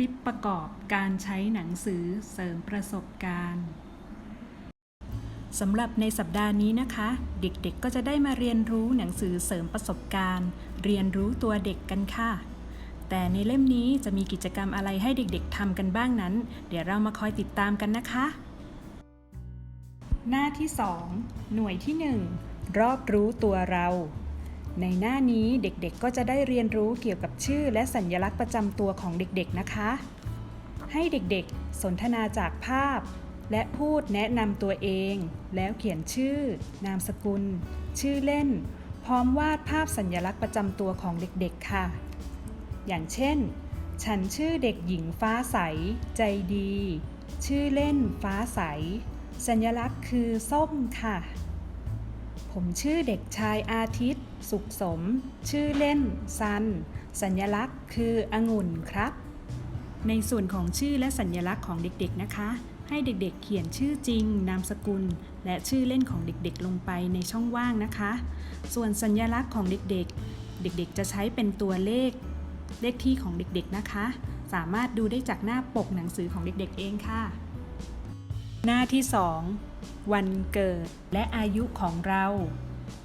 ลิปประกอบการใช้หนังสือเสริมประสบการณ์สำหรับในสัปดาห์นี้นะคะ เด็กๆก็จะได้มาเรียนรู้หนังสือเสริมประสบการณ์ เรียนรู้ตัวเด็กกันค่ะ แต่ในเล่มนี้จะมีกิจกรรมอะไรให้เด็กๆทำกันบ้างนั้น เดี๋ยวเรามาคอยติดตามกันนะคะ หน้าที่ 2 หน่วยที่ 1 รอบรู้ตัวเรา ในหน้านี้เด็กๆก็จะได้เรียนรู้เกี่ยวกับชื่อและสัญลักษณ์ประจำตัวของเด็กๆนะคะ ให้เด็กๆ สนทนาจากภาพ และพูดแนะนำตัวเอง แล้วเขียนชื่อ นามสกุล ชื่อเล่น พร้อมวาดภาพสัญลักษณ์ประจำตัวของเด็กๆค่ะ อย่างเช่น ฉันชื่อเด็กหญิงฟ้าใส ใจดี ชื่อเล่นฟ้าใส สัญลักษณ์คือส้มค่ะ ผมชื่อเด็กชายอาทิตย์ สุขสม ชื่อเล่น ซัน สัญลักษณ์คือองุ่นครับ ในส่วนของชื่อและสัญลักษณ์ของเด็กๆนะคะ ให้เด็กๆเขียนชื่อจริง นามสกุล และชื่อเล่นของเด็กๆลงไปในช่องว่างนะคะ ส่วนสัญลักษณ์ของเด็กๆ เด็กๆ จะใช้เป็นตัวเลข เลขที่ของเด็กๆนะคะ สามารถดูได้จากหน้าปกหนังสือของเด็กๆเองค่ะ หน้าที่ 2 วันเกิดและอายุของเรา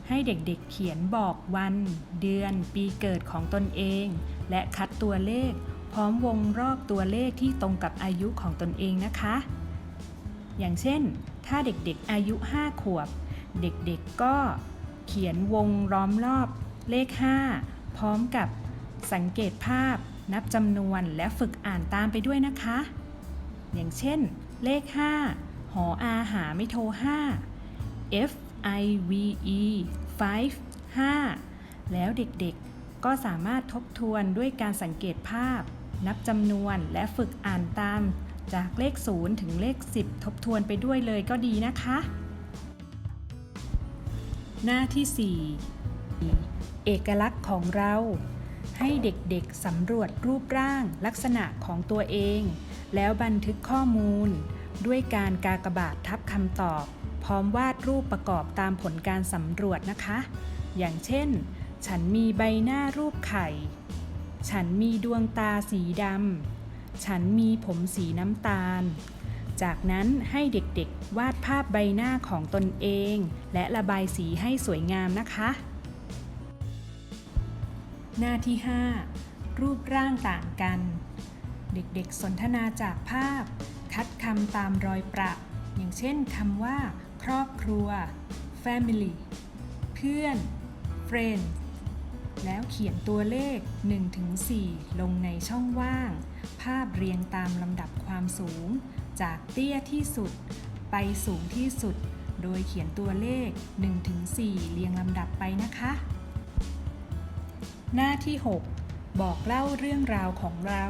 ให้เด็กๆเขียนบอกวัน เดือน ปีเกิดของตนเอง และคัดตัวเลข พร้อมวงรอบตัวเลขที่ตรงกับอายุของตนเองนะคะ อย่างเช่น ถ้าเด็กๆอายุ 5 ขวบ เด็กๆก็เขียนวงล้อมรอบเลข 5 พร้อมกับสังเกตภาพ นับจำนวนและฝึกอ่านตามไปด้วยนะคะ อย่างเช่น เลข 5 หออาหาไม่โทร5 F I V E 5 5แล้วเด็กๆ ก็สามารถทบทวนด้วยการสังเกตภาพ นับจำนวนและฝึกอ่านตาม จากเลข 0 ถึงเลข 10 ทบทวนไปด้วยเลยก็ดีนะคะ หน้าที่ 4 เอกลักษณ์ของเรา ให้เด็กๆสำรวจรูปร่างลักษณะของตัวเอง แล้วบันทึกข้อมูล ด้วยการกากบาททับคำตอบ พร้อมวาดรูปประกอบตามผลการสำรวจนะคะ อย่างเช่น ฉันมีใบหน้ารูปไข่ ฉันมีดวงตาสีดำ ฉันมีผมสีน้ำตาล จากนั้นให้เด็กๆ วาดภาพใบหน้าของตนเอง และระบายสีให้สวยงามนะคะ หน้าที่ 5 รูปร่างต่างกัน เด็กๆ สนทนาจากภาพำตามรอยประอย่างเช่นคำว่า ครอบครัว family เพื่อน friend แล้วเขียนตัวเลข 1-4 ลงในช่องว่าง ภาพเรียงตามลำดับความสูง จากเตี้ยที่สุด ไปสูงที่สุด โดยเขียนตัวเลข 1-4 เรียงลำดับไปนะคะ หน้าที่ 6 บอกเล่าเรื่องราวของเรา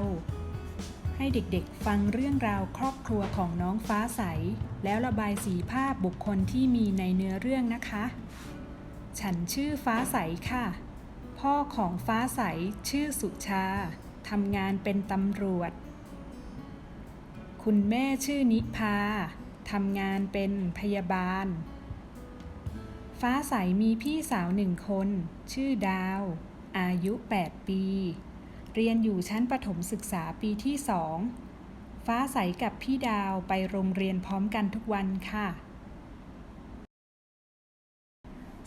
ให้เด็กๆฟังเรื่องราวครอบครัวของน้องฟ้าใส แล้วระบายสีภาพบุคคลที่มีในเนื้อเรื่องนะคะ ฉันชื่อฟ้าใสค่ะ พ่อของฟ้าใสชื่อสุชาทำงานเป็นตำรวจ คุณแม่ชื่อนิพาทำงานเป็นพยาบาล ฟ้าใสมีพี่สาวหนึ่งคน ชื่อดาว อายุ 8 ปี เรียนอยู่ชั้นประถมศึกษาปีที่สองฟ้าใสกับพี่ดาวไปโรงเรียนพร้อมกันทุกวันค่ะ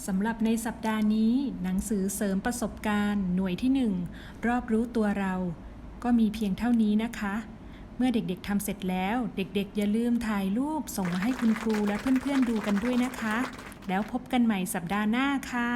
สำหรับในสัปดาห์นี้ หนังสือเสริมประสบการณ์ หน่วยที่ 1 รอบรู้ตัวเรา ก็มีเพียงเท่านี้นะคะ เมื่อเด็กๆทำเสร็จแล้ว เด็กๆ อย่าลืมถ่ายรูปส่งมาให้คุณครูและเพื่อนๆดูกันด้วยนะคะ แล้วพบกันใหม่สัปดาห์หน้าค่ะ